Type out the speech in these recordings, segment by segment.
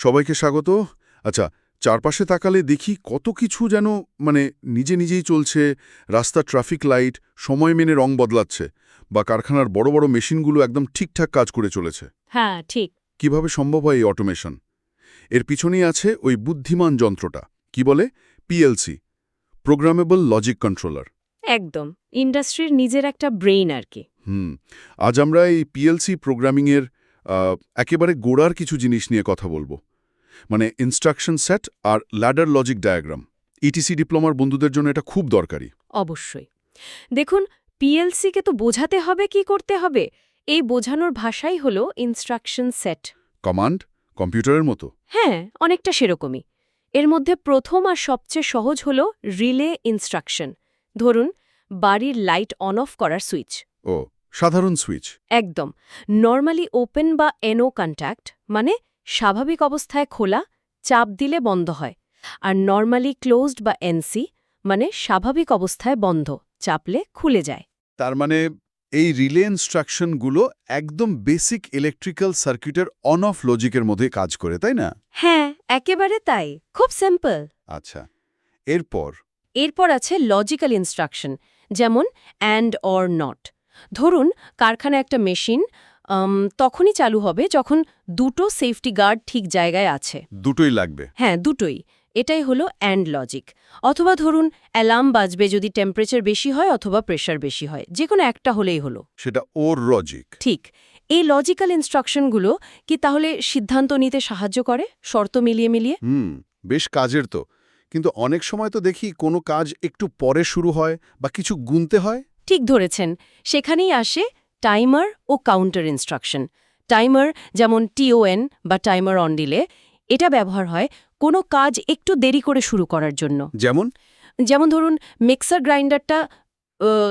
সবাইকে স্বাগত। আচ্ছা চারপাশে তাকালে দেখি কত কিছু যেন মানে নিজে নিজেই চলছে রাস্তা ট্রাফিক লাইট সময় মেনে রং বদলাচ্ছে বা কারখানার বড় বড় মেশিনগুলো একদম ঠিকঠাক কাজ করে চলেছে। হ্যাঁ ঠিক। কীভাবে সম্ভব হয় এই অটোমেশন এর পিছনেই আছে ওই বুদ্ধিমান যন্ত্রটা কি বলে? পিএলসি প্রোগ্রামেবল লজিক কন্ট্রোলার একদম ইন্ডাস্ট্রির নিজের একটা ব্রেইন আর কি। হুম আজ আমরা এই পিএলসি প্রোগ্রামিংয়ের একেবারে গোড়ার কিছু জিনিস নিয়ে কথা বলব। মানে ইনস্ট্রাকশন সেট আর ল্যাডার লজিক ডায়াগ্রাম ইটিসি ডিপ্লোমার বন্ধুদের জন্য এটা খুব দরকারি। অবশ্যই। দেখুন পিএলসিকে তো বোঝাতে হবে কি করতে হবে? এই বোঝানোর ভাষাই হলো ইনস্ট্রাকশন সেট কমান্ড কম্পিউটারের মতো। হ্যাঁ অনেকটা সেরকমই। এর মধ্যে প্রথম আর সবচেয়ে সহজ হল রিলে ইনস্ট্রাকশন ধরুন বাড়ির লাইট অন অফ করার সুইচ ও সাধারণ সুইচ একদম। নর্মালি ওপেন বা এনো কন্ট্যাক্ট মানে স্বাভাবিক অবস্থায় খোলা চাপ দিলে বন্ধ হয়। আর নর্মালি ক্লোজড বা এনসি মানে স্বাভাবিক অবস্থায় বন্ধ চাপলে খুলে যায়। তার মানে এই রিলে ইনস্ট্রাকশনগুলো একদম বেসিক ইলেকট্রিক্যাল সার্কিটের অন অফ লজিকের মধ্যে কাজ করে তাই না? হ্যাঁ একেবারে তাই খুব সিম্পল আচ্ছা এরপর? এরপর আছে লজিক্যাল ইনস্ট্রাকশন যেমন অ্যান্ড অর নট ধরুন কারখানায় একটা মেশিন তখনই চালু হবে যখন দুটো সেফটি গার্ড ঠিক জায়গায় আছে। দুটোই লাগবে? হ্যাঁ দুটোই। এটাই হলো অ্যান্ড লজিক অথবা ধরুন অ্যালার্ম বাজবে যদি টেম্পারেচার বেশি হয় অথবা প্রেশার বেশি হয়। যে কোনো একটা হলেই হলো। সেটা ওর লজিক ঠিক। এই লজিক্যাল ইনস্ট্রাকশনগুলো কি তাহলে সিদ্ধান্ত নিতে সাহায্য করে? শর্ত মিলিয়ে মিলিয়ে? হুম বেশ কাজের তো। কিন্তু অনেক সময় তো দেখি কোনো কাজ একটু পরে শুরু হয় বা কিছু গুনতে হয়। ঠিক ধরেছেন। সেখানেই আসে টাইমার ও কাউন্টার ইনস্ট্রাকশন। টাইমার যেমন টিওএন বা টাইমার অন দিলে এটা ব্যবহার হয় কোনো কাজ একটু দেরি করে শুরু করার জন্য। যেমন? যেমন ধরুন মিক্সার গ্রাইন্ডারটা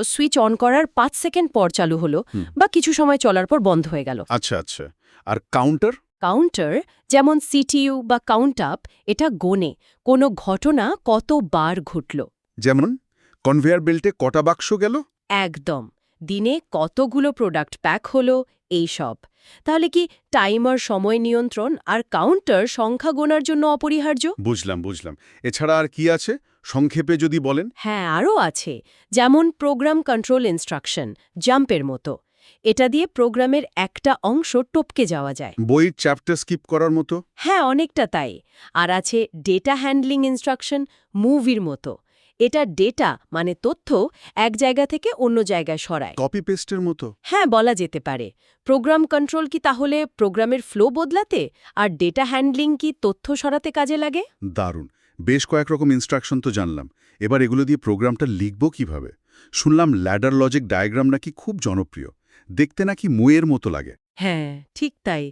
সুইচ অন করার পাঁচ সেকেন্ড পর চালু হলো বা কিছু সময় চলার পর বন্ধ হয়ে গেল। আচ্ছা আচ্ছা। আর কাউন্টার? কাউন্টার যেমন সিটিইউ বা কাউন্ট আপ এটা গোনে। কোনো ঘটনা কতবার ঘটল? যেমন কনভেয়ার বেল্টে কটা বাক্স গেল? একদম। দিনে কতগুলো প্রোডাক্ট প্যাক হলো এই সব? তাহলে কি টাইমার সময় নিয়ন্ত্রণ আর কাউন্টার সংখ্যা গোনার জন্য অপরিহার্য? বুঝলাম বুঝলাম। এছাড়া আর কি আছে? সংক্ষেপে যদি বলেন। হ্যাঁ আরও আছে। যেমন প্রোগ্রাম কন্ট্রোল ইনস্ট্রাকশন জাম্পের মতো। এটা দিয়ে প্রোগ্রামের একটা অংশ টপকে যাওয়া যায়। বইয়ের চ্যাপ্টার স্কিপ করার মতো? হ্যাঁ অনেকটা তাই। আর আছে ডেটা হ্যান্ডলিং ইনস্ট্রাকশন মুভির মতো। এটা ডেটা মানে তথ্য এক জায়গা থেকে অন্য জায়গায় সরায়। কপি পেস্টের মতো? হ্যাঁ বলা যেতে পারে। প্রোগ্রাম কন্ট্রোল কি তাহলে প্রোগ্রামের ফ্লো বদলাতে? আর ডেটা হ্যান্ডলিং কি তথ্য সরাতে কাজে লাগে? দারুণ। বেশ কয়েক রকম ইনস্ট্রাকশন তো জানলাম। এবার এগুলো দিয়ে প্রোগ্রামটা লিখব কীভাবে? শুনলাম ল্যাডার লজিক ডায়াগ্রাম নাকি খুব জনপ্রিয়। দেখতে নাকি মুয়ের মতো লাগে। হ্যাঁ ঠিক তাই।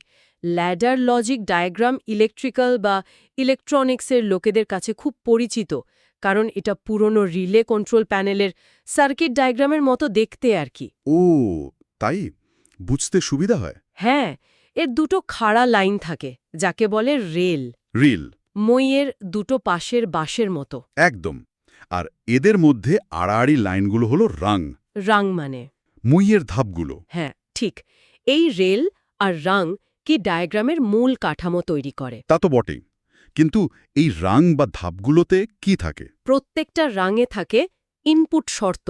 ল্যাডার লজিক ডায়াগ্রাম ইলেকট্রিক্যাল বা ইলেকট্রনিক্সের লোকেদের কাছে খুব পরিচিত। কারণ এটা পুরনো রিলে কন্ট্রোল প্যানেলের সার্কিট ডায়াগ্রামের মতো দেখতে আর কি। ও তাই? বুঝতে সুবিধা হয়। হ্যাঁ এর দুটো খাড়া লাইন থাকে যাকে বলে রেল রিল। মইয়ের দুটো পাশের বাঁশের মতো। একদম। আর এদের মধ্যে আড়াআড়ি লাইনগুলো হলো রাং রাং মানে? মুইয়ের ধাপগুলো। হ্যাঁ ঠিক। এই রেল আর রাং কি ডায়াগ্রামের মূল কাঠামো তৈরি করে? তা তো বটেই। কিন্তু এই রাং বা ধাপগুলোতে কি থাকে? প্রত্যেকটা রাঙে থাকে ইনপুট শর্ত।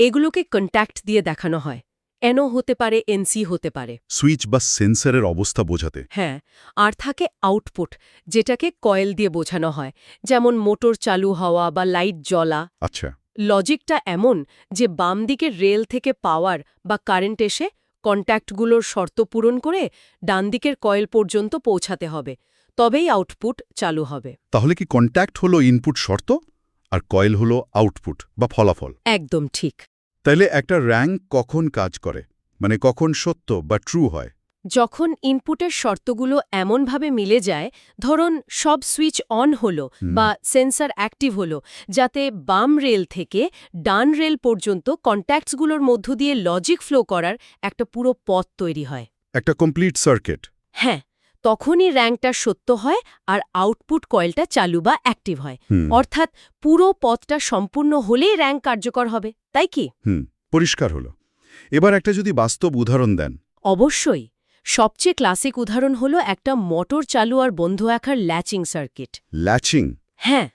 এগুলোকে কন্ট্যাক্ট দিয়ে দেখানো হয়। এনও হতে পারে এনসি হতে পারে। সুইচ বা সেন্সরের অবস্থা বোঝাতে। হ্যাঁ আর থাকে আউটপুট যেটাকে কয়েল দিয়ে বোঝানো হয়। যেমন মোটর চালু হওয়া বা লাইট জ্বলা। আচ্ছা। লজিকটা এমন যে বাম দিকের রেল থেকে পাওয়ার বা কারেন্ট এসে কন্ট্যাক্টগুলোর শর্ত পূরণ করে ডানদিকের কয়েল পর্যন্ত পৌঁছাতে হবে তবেই আউটপুট চালু হবে। তাহলে কি কন্ট্যাক্ট হলো ইনপুট শর্ত আর কয়েল হলো আউটপুট বা ফলাফল? একদম ঠিক। তাইলে একটা র্যাঙ্ক কখন কাজ করে? মানে কখন সত্য বা ট্রু হয়? যখন ইনপুটের শর্তগুলো এমনভাবে মিলে যায় ধরুন সব সুইচ অন হলো বা সেন্সর অ্যাক্টিভ হলো যাতে বাম রেল থেকে ডান রেল পর্যন্ত কন্ট্যাক্টসগুলোর মধ্য দিয়ে লজিক ফ্লো করার একটা পুরো পথ তৈরি হয়। একটা কমপ্লিট সার্কিট। হ্যাঁ তখনই র্যাঙ্কটা সত্য হয় আর আউটপুট কয়েলটা চালু বা অ্যাক্টিভ হয়। অর্থাৎ পুরো পথটা সম্পূর্ণ হলেই র্যাঙ্ক কার্যকর হবে তাই কি? হুম পরিষ্কার হলো। এবার একটা যদি বাস্তব উদাহরণ দেন। অবশ্যই। সবচেয়ে ক্লাসিক উদাহরণ হলো একটা মোটর চালু আর বন্ধ রাখার ল্যাচিং সার্কিট ল্যাচিং হ্যাঁ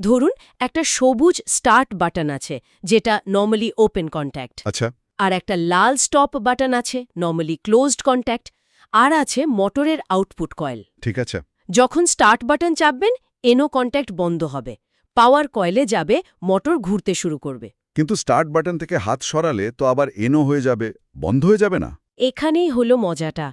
ধরুন একটা সবুজ স্টার্ট বাটন আছে যেটা নর্মালি ওপেন কন্ট্যাক্ট আচ্ছা। আর একটা লাল স্টপ বাটন আছে নর্মালি ক্লোজড কন্ট্যাক্ট আর আছে মোটরের আউটপুট কয়েল ঠিক আছে। যখন স্টার্ট বাটন চাপবেন এনো কন্ট্যাক্ট বন্ধ হবে। পাওয়ার কয়েলে যাবে মোটর ঘুরতে শুরু করবে। কিন্তু স্টার্ট বাটন থেকে হাত সরালে তো আবার এনো হয়ে যাবে বন্ধ হয়ে যাবে না? এখানেই হলো মজাটা।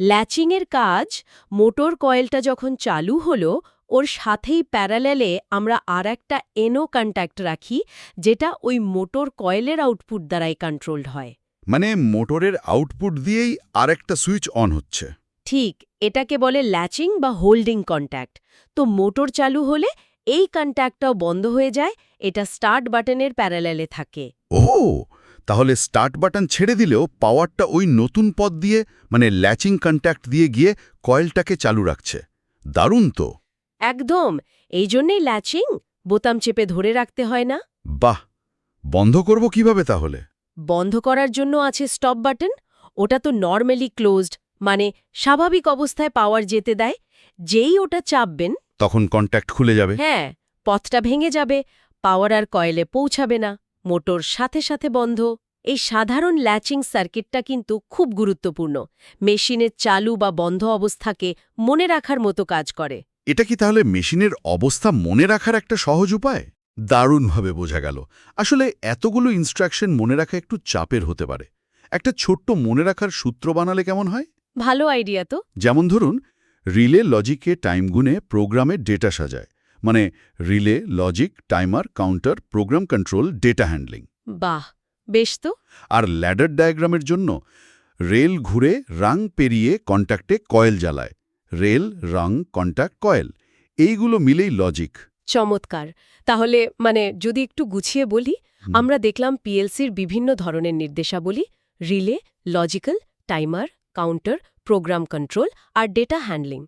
ল্যাচিংয়ের কাজ মোটর কয়েলটা যখন চালু হলো ওর সাথেই প্যারালেলে আমরা আর একটা এনো কন্ট্যাক্ট রাখি যেটা ওই মোটর কয়েলের আউটপুট দ্বারাই কন্ট্রোলড হয়। মানে মোটরের আউটপুট দিয়েই আরেকটা সুইচ অন হচ্ছে। ঠিক এটাকে বলে ল্যাচিং বা হোল্ডিং কন্ট্যাক্ট। তো মোটর চালু হলে এই কন্ট্যাক্টটাও বন্ধ হয়ে যায় এটা স্টার্ট বাটনের প্যারালেলে থাকে। ও তাহলে স্টার্ট বাটন ছেড়ে দিলেও পাওয়ারটা ওই নতুন পথ দিয়ে মানে ল্যাচিং কন্ট্যাক্ট দিয়ে গিয়ে কয়েলটাকে চালু রাখছে। দারুণ তো! একদম! এই জন্যেই ল্যাচিং বোতাম চেপে ধরে রাখতে হয় না। বাহ! বন্ধ করব কীভাবে তাহলে? বন্ধ করার জন্য আছে স্টপ বাটন ওটা তো নর্মালি ক্লোজড মানে স্বাভাবিক অবস্থায় পাওয়ার যেতে দেয়। যেই ওটা চাপবেন তখন কন্ট্যাক্ট খুলে যাবে। হ্যাঁ পথটা ভেঙে যাবে পাওয়ার আর কয়েলে পৌঁছাবে না। মোটর সাথে সাথে বন্ধ। এই সাধারণ ল্যাচিং সার্কিটটা কিন্তু খুব গুরুত্বপূর্ণ। মেশিনের চালু বা বন্ধ অবস্থাকে মনে রাখার মতো কাজ করে। এটা কি তাহলে মেশিনের অবস্থা মনে রাখার একটা সহজ উপায়? দারুণভাবে বোঝা গেল। আসলে এতগুলো ইনস্ট্রাকশন মনে রাখা একটু চাপের হতে পারে। একটা ছোট্ট মনে রাখার সূত্র বানালে কেমন হয়? ভালো আইডিয়া তো। যেমন ধরুন রিলে লজিকে টাইম গুনে প্রোগ্রামের ডেটা সাজায়। মানে relay logic timer counter program control data handling বাহ বেশ তো। আর ল্যাডার ডায়াগ্রামের জন্য রেল ঘুরে রাং পেরিয়ে কন্ট্যাক্টে কয়েল জ্বালায়। রেল রাং কন্ট্যাক্ট কয়েল এইগুলো মিলেই লজিক চমৎকার। তাহলে মানে যদি একটু গুছিয়ে বলি আমরা দেখলাম পিএলসির বিভিন্ন ধরনের নির্দেশাবলী relay logical timer counter program control আর ডেটা হ্যান্ডলিং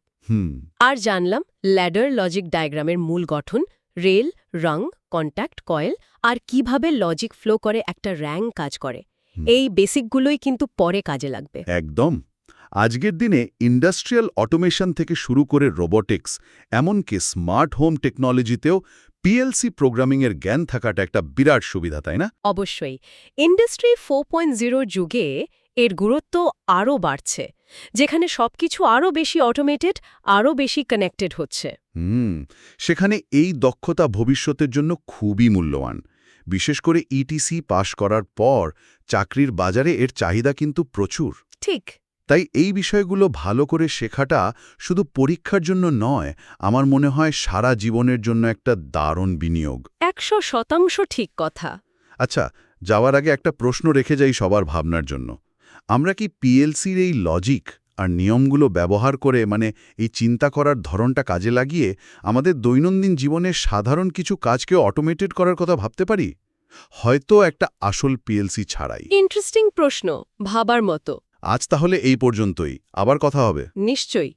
আর জানলাম ল্যাডার লজিক ডায়াগ্রামের মূল গঠন রেল রং কন্ট্যাক্ট কয়েল আর কীভাবে লজিক ফ্লো করে একটা র্যাং কাজ করে। এই বেসিকগুলোই কিন্তু পরে কাজে লাগবে। একদম। আজকের দিনে ইন্ডাস্ট্রিয়াল অটোমেশন থেকে শুরু করে রোবোটিক্স এমনকি স্মার্ট হোম টেকনোলজিতেও পিএলসি প্রোগ্রামিংয়ের জ্ঞান থাকাটা একটা বিরাট সুবিধা তাই না? অবশ্যই। ইন্ডাস্ট্রি ফোর যুগে এর গুরুত্ব আরও বাড়ছে যেখানে সবকিছু আরও বেশি অটোমেটেড আরও বেশি কানেক্টেড হচ্ছে। হুম সেখানে এই দক্ষতা ভবিষ্যতের জন্য খুবই মূল্যবান। বিশেষ করে ইটিসি পাশ করার পর চাকরির বাজারে এর চাহিদা কিন্তু প্রচুর। ঠিক। তাই এই বিষয়গুলো ভালো করে শেখাটা শুধু পরীক্ষার জন্য নয় আমার মনে হয় সারা জীবনের জন্য একটা দারুণ বিনিয়োগ। একশো শতাংশ ঠিক কথা। আচ্ছা যাওয়ার আগে একটা প্রশ্ন রেখে যাই সবার ভাবনার জন্য। আমরা কি পিএলসির এই লজিক আর নিয়মগুলো ব্যবহার করে মানে এই চিন্তা করার ধরনটা কাজে লাগিয়ে আমাদের দৈনন্দিন জীবনের সাধারণ কিছু কাজকে অটোমেটেড করার কথা ভাবতে পারি? হয়তো একটা আসল পিএলসি ছাড়াই। ইন্টারেস্টিং প্রশ্ন ভাবার মতো। আজ তাহলে এই পর্যন্তই। আবার কথা হবে। নিশ্চয়ই।